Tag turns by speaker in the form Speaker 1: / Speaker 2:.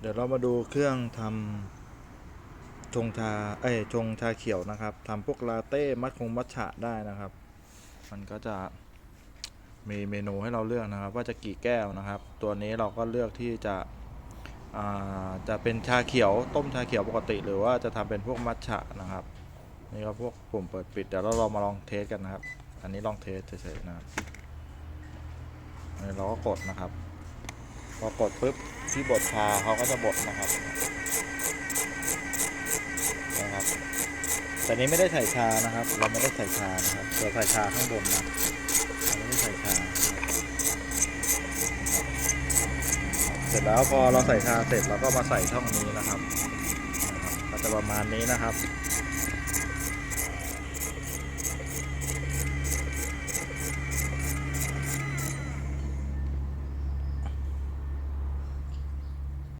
Speaker 1: เดี๋ยวเรามาดูเครื่องทำชงชาเอ้ยชงชาเขียวนะครับทำพวกลาเต้มัดคงมัทฉะได้นะครับ มันก็จะมีเมนูให้เราเลือกนะครับ ว่าจะกี่แก้วนะครับ ตัวนี้เราก็เลือกที่จะจะเป็นชาเขียวต้มชาเขียวปกติ หรือว่าจะทำเป็นพวกมัทฉะนะครับ นี่ก็พวกปุ่มเปิดปิดเดี๋ยวเราลองมาลองเทสกันนะครับ อันนี้ลองเทสเฉยๆนะครับอันนี้เราก็กดนะครับ พอกดปุ๊บที่บดชาเขาก็จะบดนะครับนะครับแต่นี้ไม่ได้ใส่ชานะครับ เราไม่ได้ใส่ชานะครับเราใส่ชาข้างบนนะเราไม่ได้ใส่ชาเสร็จแล้วพอเราใส่ชาเสร็จเราก็มาใส่ช่องนี้นะครับนะครับก็จะประมาณนี้นะครับ